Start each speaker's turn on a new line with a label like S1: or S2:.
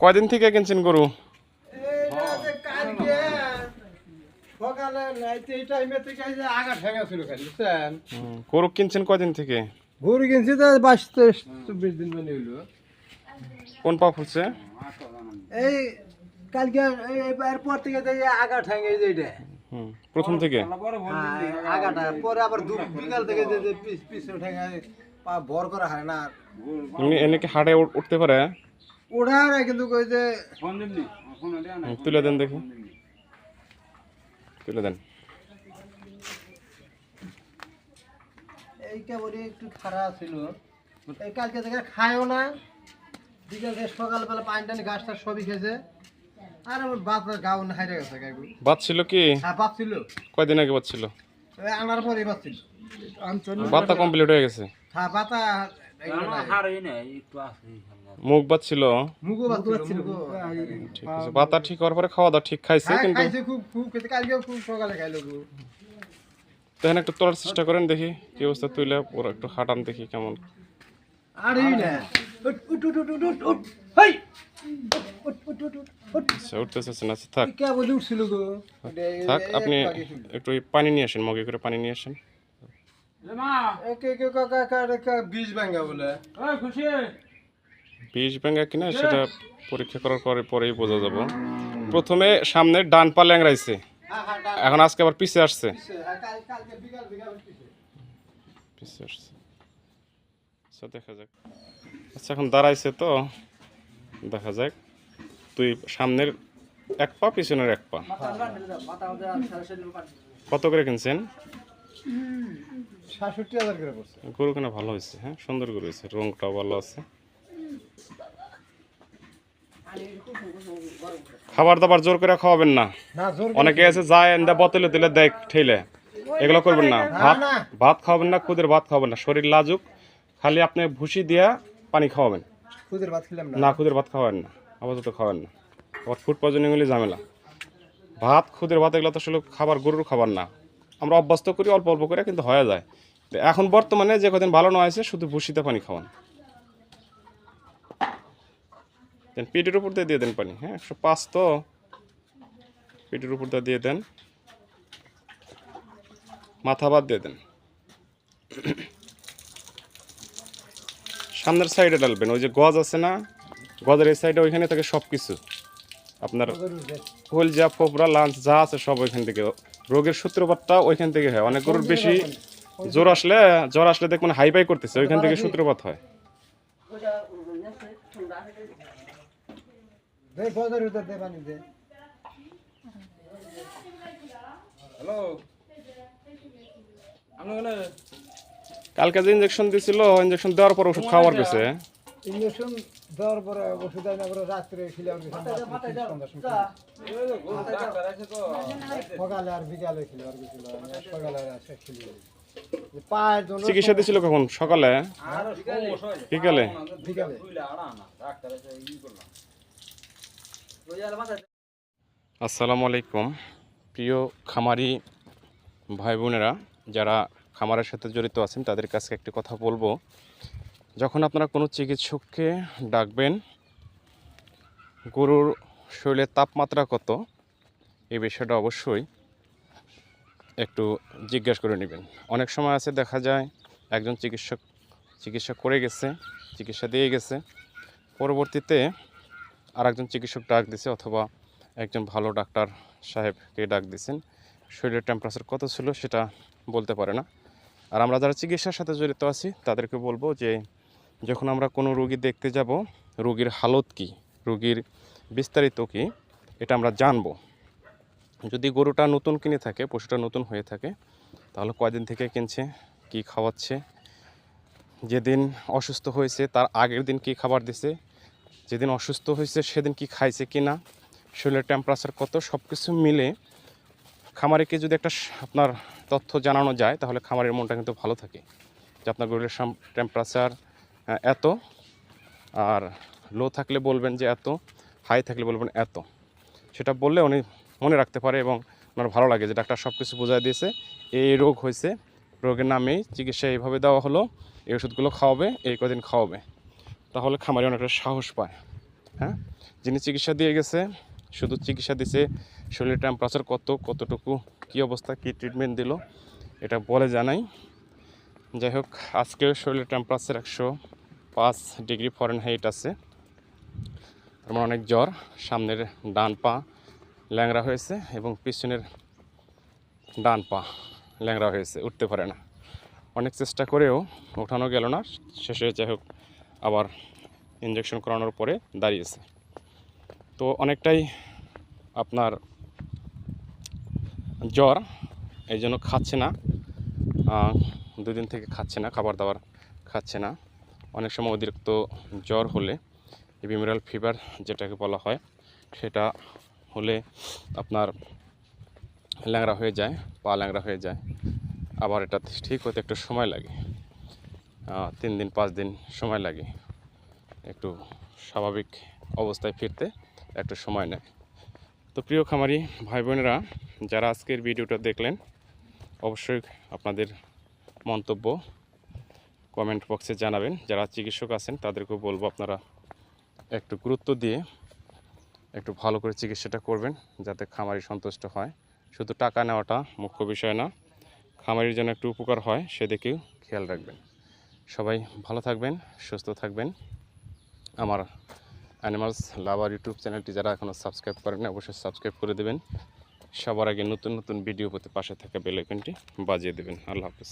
S1: কয়দিন থেকে কিনছেন গরু? গরু কিনছেন কয়দিন থেকে?
S2: গরু কিনছি তো বাইশ তেইশ চব্বিশ দিন মানে হইল
S1: কোন পা ফুটছে
S2: এই কালকে এরপর থেকে আগা ঠেঙে এই যে
S1: প্রথম থেকে?
S2: আগাটা পরে আবার বিকাল থেকে যে পিস ঠেঙা পা করা হয় না
S1: এমনি এনে কি হাটে উঠ- উঠতে পারে?
S2: ওড়া কিন্তু ওই যে
S1: হুম, তুলে দেন দেখি। তুলে দেন।
S2: এই কেবলই একটু খারাপ ছিল। এই কালকে থেকে খায়ও না। বিকাল থেকে সকালবেলা পানি টানি ঘাস টাস সবই খেয়েছে। আর আমার বাপ গাও না হাইরে গেছে
S1: বাদ ছিল কি?
S2: হ্যাঁ বাপ ছিল।
S1: কয়দিন আগে বাদ ছিল?
S2: আনার পরে বাপ ছিল।
S1: বাদটা কমপ্লিট হয়ে গেছে।
S2: হ্যাঁ পাতা
S1: মুখ বাদ ছিল। ঠিক আছে বাতা ঠিক হওয়ার পরে খাওয়া দাওয়া ঠিক খাইছে
S2: হ্যাঁ
S1: কিন্তু একটু তোলার চেষ্টা করেন দেখি কি অবস্থা তুইলে ওরা একটু হাঁটান দেখি কেমন। থাক। আপনি একটু পানি নিয়ে আসেন মগে করে পানি নিয়ে আসেন।
S2: বীজ
S1: ব্যাঙ্গা কিনা সেটা পরীক্ষা করার পরে পরেই বোঝা যাব প্রথমে সামনে ডান পা ল্যাংরাইছে
S2: হ্যাঁ হ্যাঁ ডান
S1: এখন আজকে আবার পিছে আসছে
S2: হ্যাঁ,
S1: আচ্ছা দেখা যাক আচ্ছা এখন দাঁড়াইছে তো দেখা যাক তুই সামনের এক পা পিছনের এক পা কত করে কিনছেন
S2: সাতষট্টি হাজার করে পড়ছে।
S1: গরু কেনা ভালো হয়েছে হ্যাঁ? সুন্দর গরু হয়েছে রংটাও ভালো আছে। খাবার দাবার জোর করে খাওয়াবেন না? অনেকে আছে যায় এন্দা বোতলে তুলে দেখ ঠেলে এগুলো করবেন না। ভাত ভাত খাওয়াবেন না খুদের ভাত খাওয়াবেন না। শরীর লাজুক খালি আপনি ভুসি দিয়া পানি খাওয়াবেন।
S2: খুদের ভাত খেলাম না।
S1: না খুদের ভাত খাওয়াবেন না আপাতত খাওয়াবেন না। আবার ফুড পয়জনিং হলে ঝামেলা। ভাত খুদের ভাত এগুলো তো আসলে খাবার গরুর খাবার না। আমরা অভ্যস্ত করি অল্প অল্প করে কিন্তু হয়ে যায়। এখন বর্তমানে যে কদিন ভালো নয় আছে শুধু ভুসিতে পানি খাওয়ান। দেন পেটের উপর দিয়ে দিয়ে দেন পানি হ্যাঁ? একশো পাঁচ তো। পেটের উপর দিয়ে দিয়ে দেন। মাথা বাদ দিয়ে দেন। সামনের সাইডে ডালবেন ওই যে গজ আছে না? গজের এই সাইডে ওইখানে থাকে সব কিছু আপনার হোল যা ফোপরা লাঞ্চ যা আছে সব ওইখান থেকে। রোগের সূত্রপাতটা ওইখান থেকে হয়। অনেক গরুর বেশি জ্বর আসলে জ্বর আসলে দেখবেন হাইপাই করতেছে ওইখান থেকে সূত্রপাত হয়। কালকে যে ইঞ্জেকশন দিছিল ইঞ্জেকশন দেওয়ার পর ওষুধ খাওয়ার পেছে
S2: ইঞ্জেকশন দেওয়ার পরে ওষুধ আইনা পরে রাত্রে খিলাম সকালে আর বিকালে ছিল আর কিছু না, সকালে আর খিলি
S1: চিকিৎসা দিছিল কখন? সকালে? বিকালে?
S2: বিকালে।
S1: আসসালামু আলাইকুম। প্রিয় খামারি ভাই বোনেরা যারা খামারের সাথে জড়িত আছেন তাদের কাছে একটি কথা বলব। যখন আপনারা কোনো চিকিৎসককে ডাকবেন গরুর শরীরের তাপমাত্রা কত এই বিষয়টা অবশ্যই একটু জিজ্ঞেস করে নেবেন। অনেক সময় আছে দেখা যায় একজন চিকিৎসক চিকিৎসা করে গেছে, চিকিৎসা দিয়ে গেছে। পরবর্তীতে আর একজন চিকিৎসক ডাক দিছে অথবা একজন ভালো ডাক্তার সাহেবকে ডাক দিয়েছেন শরীরের টেম্পারেচার কত ছিল সেটা বলতে পারে না। আর আমরা যারা চিকিৎসার সাথে জড়িত আছি, তাদেরকে বলব যে যখন আমরা কোনো রোগী দেখতে যাব, রোগীর হালত কি? রোগীর বিস্তারিত কি? এটা আমরা জানব। যদি গরুটা নতুন কিনে থাকে, পশুটা নতুন হয়ে থাকে, তাহলে কয়দিন থেকে কিনছে, কি খাওয়াচ্ছে, যেদিন অসুস্থ হয়েছে তার আগের দিন কি খাবার দিছে, যেদিন অসুস্থ হয়েছে সেদিন কি খাইছে কি না শরীরের টেম্পারেচার কত সব কিছু মিলে খামারিকে যদি একটা আপনার তথ্য জানানো যায়, তাহলে খামারের মনটা কিন্তু ভালো থাকে যে আপনার গরুর টেম্পারেচার এত, আর লো থাকলে বলবেন যে এত হাই থাকলে বলবেন এত। সেটা বললে উনি মনে রাখতে পারে এবং ওনার ভালো লাগে যে ডাক্তার সব কিছু বোঝায় দিয়েছে। এই রোগ হয়েছে, রোগের নামেই চিকিৎসা এইভাবে দেওয়া হলো, এই ওষুধগুলো খাওয়াবে, এই কদিন খাওয়াবে। তাহলে খামারি অনেকটা সাহস পায় হ্যাঁ? যিনি চিকিৎসা দিয়ে গেছে, শুধু চিকিৎসা দিছে, শরীরের টেম্পারেচার কত, কতটুকু, কী অবস্থা, কী ট্রিটমেন্ট দিল, এটা বলে জানাই। যাই হোক আজকে শরীরের টেম্পারেচার একশো পাঁচ ডিগ্রি ফরেন হাইট আছে। তার মানে অনেক জ্বর, সামনের ডান পা ল্যাংড়া হয়েছে এবং পিছনের ডান পা ল্যাংরা হয়েছে, উঠতে পারে না। অনেক চেষ্টা করেও ওঠানো গেল না, শেষে যাই হোক আবার ইঞ্জেকশন করানোর পরে দাঁড়িয়েছে। তো অনেকটাই আপনার জ্বর, এই জন্য খাচ্ছে না। দুদিন থেকে খাচ্ছে না, খাবার দাবার খাচ্ছে না। অনেক সময় অতিরিক্ত জ্বর হলে বিমিরাল ফিভার যেটাকে বলা হয়, সেটা হলে আপনার ল্যাংড়া হয়ে যায়, পা ল্যাংড়া হয়ে যায়। আবার এটা ঠিক হতে একটু সময় লাগে। তিন দিন, পাঁচ দিন সময় লাগে। একটু স্বাভাবিক অবস্থায় ফিরতে একটু সময় নেয়। তো প্রিয় খামারি ভাই বোনেরা যারা আজকের ভিডিওটা দেখলেন, অবশ্যই আপনাদের মন্তব্য কমেন্ট বক্সে জানাবেন। যারা চিকিৎসক আছেন, তাদেরকেও বলব আপনারা একটু গুরুত্ব দিয়ে একটু ভালো করে চিকিৎসাটা করবেন যাতে খামারি সন্তুষ্ট হয়। শুধু টাকা নেওয়াটা মুখ্য বিষয় না, খামারির যেন একটু উপকার হয় সেদিকেও খেয়াল রাখবেন। সবাই ভালো থাকবেন, সুস্থ থাকবেন। আমার অ্যানিমালস লাভার ইউটিউব চ্যানেলটি যারা এখনও সাবস্ক্রাইব করেন অবশ্যই সাবস্ক্রাইব করে দেবেন। সবার আগে নতুন নতুন ভিডিও পেতে পাশে থাকা বেল আইকনটি বাজিয়ে দেবেন। আল্লাহ হাফিজ।